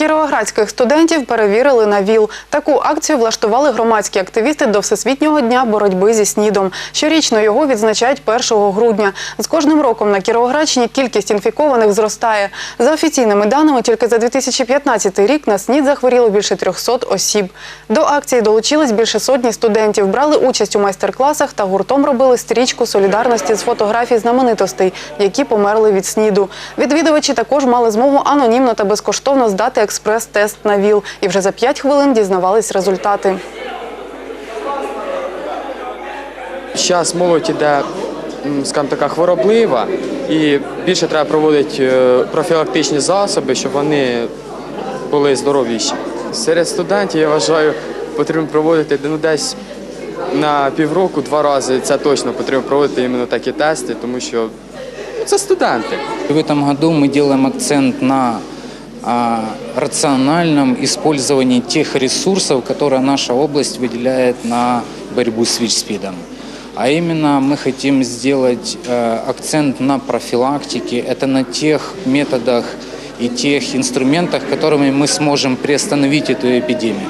Кіровоградських студентів перевірили на ВІЛ. Таку акцію влаштували громадські активісти до Всесвітнього дня боротьби зі СНІДом. Щорічно його відзначають 1 грудня. З кожним роком на Кіровоградщині кількість інфікованих зростає. За офіційними даними, тільки за 2015 рік на СНІД захворіло більше 300 осіб. До акції долучились більше сотні студентів, брали участь у майстер-класах та гуртом робили стрічку солідарності з фотографій знаменитостей, які померли від СНІДу. Відвідувачі також мали змогу анонімно та безкоштовно здати експрес-тест на ВІЛ і вже за 5 хвилин дізнавались результати. Зараз молодь іде, скажімо така, хвороблива, і більше треба проводити е, профілактичні засоби, щоб вони були здоровіші. Серед студентів я вважаю, потрібно проводити ну, десь на півроку, два рази. Це точно потрібно проводити іменно такі тести, тому що це студенти. В этом году мы делаем акцент на а, рациональном использовании тех ресурсов, которые наша область выделяет на борьбу с ВИЧ-СПИДом. А именно мы хотим сделать э, акцент на профилактике, это на тех методах и тех инструментах, которыми мы сможем приостановить эту эпидемию.